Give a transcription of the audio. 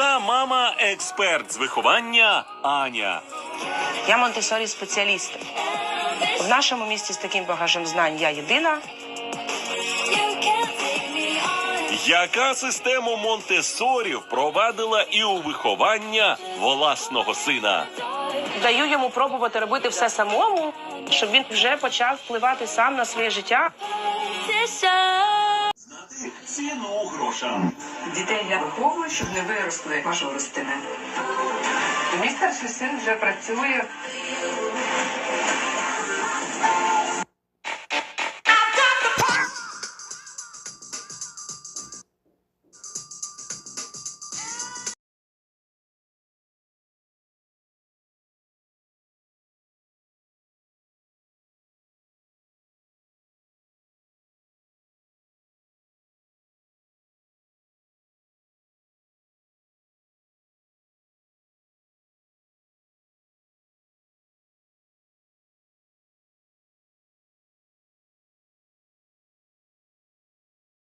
Та мама експерт з виховання Аня. Я Монтесорі спеціаліст. В нашому місті з таким багажем знань я єдина. Яка систему Монтесорі впровадила і у виховання власного сина? Даю йому пробувати робити все самому, щоб він вже почав впливати сам на своє життя. Ціну грошам. Дітей я виховую, щоб не виросли мажористими. Мій старший син вже працює